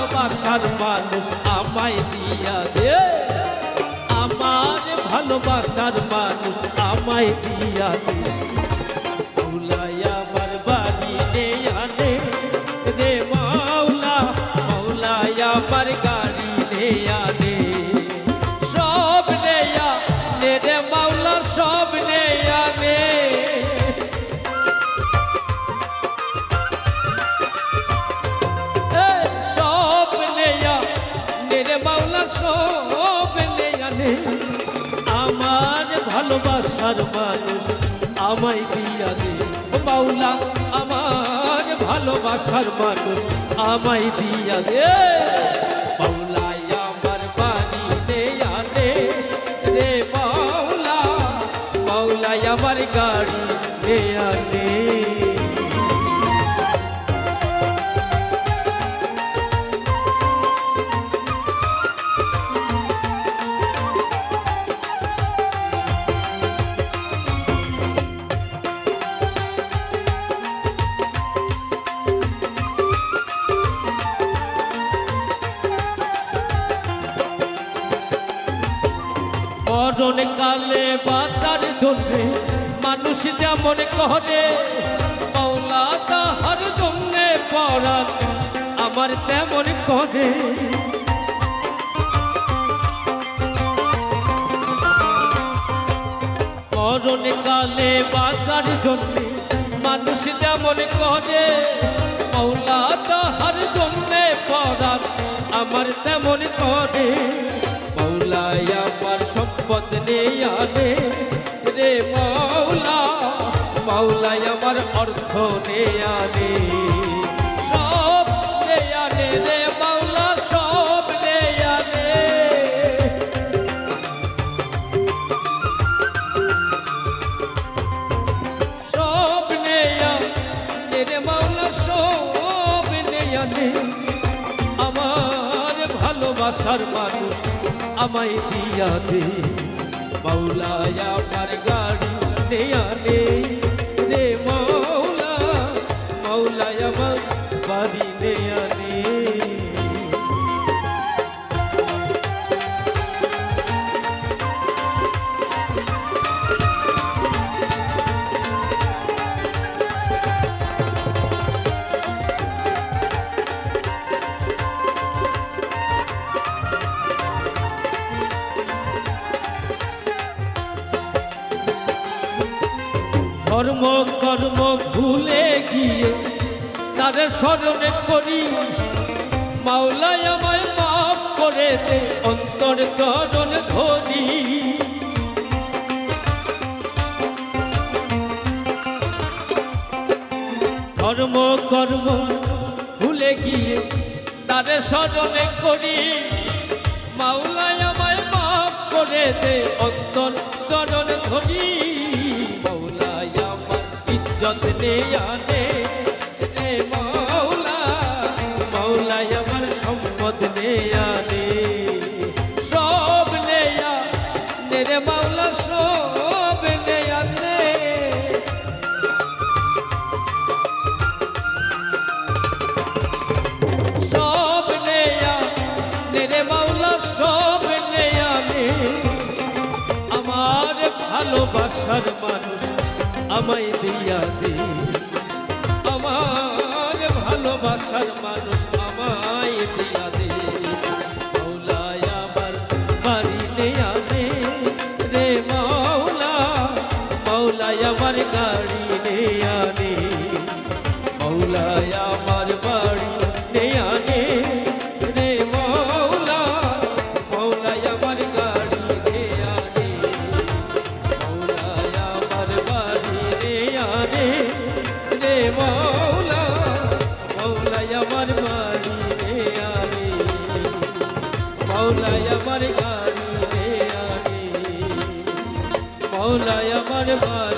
ভালোবাসার মানুষ আমায় দিয়া দে। আমার ভালোবাসার মানুষ আমায় দিয়া দে। তুলাই আমার বাড়ি রে মাওলা মাওলা আমার ভালোবাসার মানুষ আমায় দিয়া দে। মাওলা, আমার ভালোবাসার মানুষ আমায় দিয়া দে। মাওলাই আমার বাড়ি দেয়া মাওলাই আমার গাড়ি দেয়া নে মরণ কালে বাঁচার জন্য মানুষ যেমন করে মৌলা তাহার জন্য পড়ান আমার তেমন করে। মরণ কালে বাঁচার জন্য মানুষ যেমন করে মৌলা তাহার জন্য পড়ান আমার তেমন করে। মৌলাই নেই আনে রে মৌলা মৌলাই আমার অর্থ নেই আনে সব নেই আনে রে মৌলা সব নেই আনে সব নেয়া রে মাওলা, সব নে আমার ভালোবাসার আমায় দিয়া দে। মাওলা আমার গাড়ি ধর্ম, কর্ম ভুলে গিয়ে তাদের স্মরণে করি। মাওলাই আমায় মাফ করে দে, অন্তর চরণ ধরি। ধর্ম, কর্ম ভুলে গিয়ে তাদের স্মরণে করি। মাওলাই আমায় মাফ করে দে, অন্তর চরণ ধরি। ইজ্জত নে আনে রে মাওলা আমার সব নে আনে রে মাওলা সব নে সব নেয়া সব নেয়া আমার ভালোবাসার মানুষ আমায় দিয়া দে আমার ভালোবাসার মানুষ আমার গাড়ি রে আগে। মৌলায় আমার ভাই